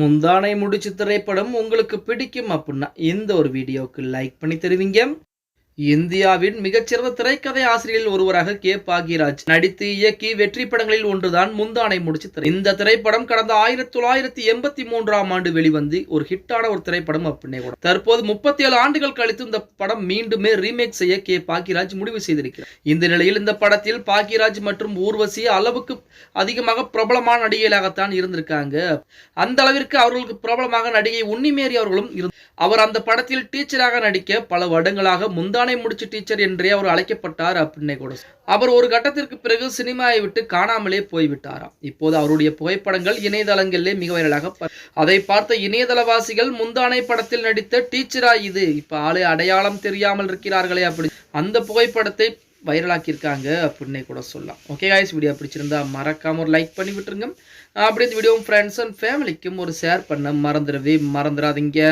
முந்தானை முடிச்சு திரைப்படம் உங்களுக்கு பிடிக்கும் அப்படின்னா இந்த ஒரு வீடியோவுக்கு லைக் பண்ணி தருவீங்க. இந்தியாவின் மிகச்சிறந்த திரைக்கதை ஆசிரியரில் ஒருவராக கே. பாக்யராஜ். நடித்து இயக்கி வெற்றி படங்களில் ஒன்றுதான் முந்தானை முடிச்சு திரை இந்த திரைப்படம் கடந்த ஆயிரத்தி தொள்ளாயிரத்தி எண்பத்தி மூன்றாம் ஆண்டு வெளிவந்து ஒரு ஹிட்டான ஒரு திரைப்படம் அப்படின்னே கூட. தற்போது முப்பத்தி ஏழு ஆண்டுகள் கழித்து இந்த படம் மீண்டுமே ரீமேக் செய்ய கே. பாக்யராஜ் முடிவு செய்திருக்கிறார். இந்த நிலையில் இந்த படத்தில் பாக்யராஜ் மற்றும் ஊர்வசி அளவுக்கு அதிகமாக பிரபலமான நடிகைகளாகத்தான் இருந்திருக்காங்க. அந்த அளவிற்கு அவர்களுக்கு பிரபலமாக நடிகை உன்னிமேரி அவர்களும் அவர் அந்த படத்தில் டீச்சராக நடிக்க பல வருடங்களாக முந்தான முடிச்சு டீச்சர் என்றே அவர் அழைக்கப்பட்டார் அப்படின்னே கூட அவர் ஒரு கட்டத்திற்கு பிறகு சினிமாவை விட்டு காணாமலே போய்விட்டாராம். இப்போது அவருடைய புகைப்படங்கள் இணையதளங்களிலே மிக வைரலாக அதை பார்த்த இணையதளவாசிகள் முந்தானை படத்தில் நடித்த டீச்சரா இது? இப்ப ஆளு அடையாளம் தெரியாமல் இருக்கிறார்களே அப்படி. அந்த புகைப்படத்தை வைரலாக்கியிருக்காங்க அப்படின்னே கூட சொல்லலாம். ஓகே காய்ஸ் வீடியோ பிடிச்சிருந்தா மறக்காம ஒரு லைக் பண்ணி விட்டுருங்க. அப்படி இந்த வீடியோ ஃப்ரெண்ட்ஸ் அண்ட் ஃபேமிலிக்கும் ஒரு ஷேர் பண்ண மறந்துடவே மறந்துடாதீங்க.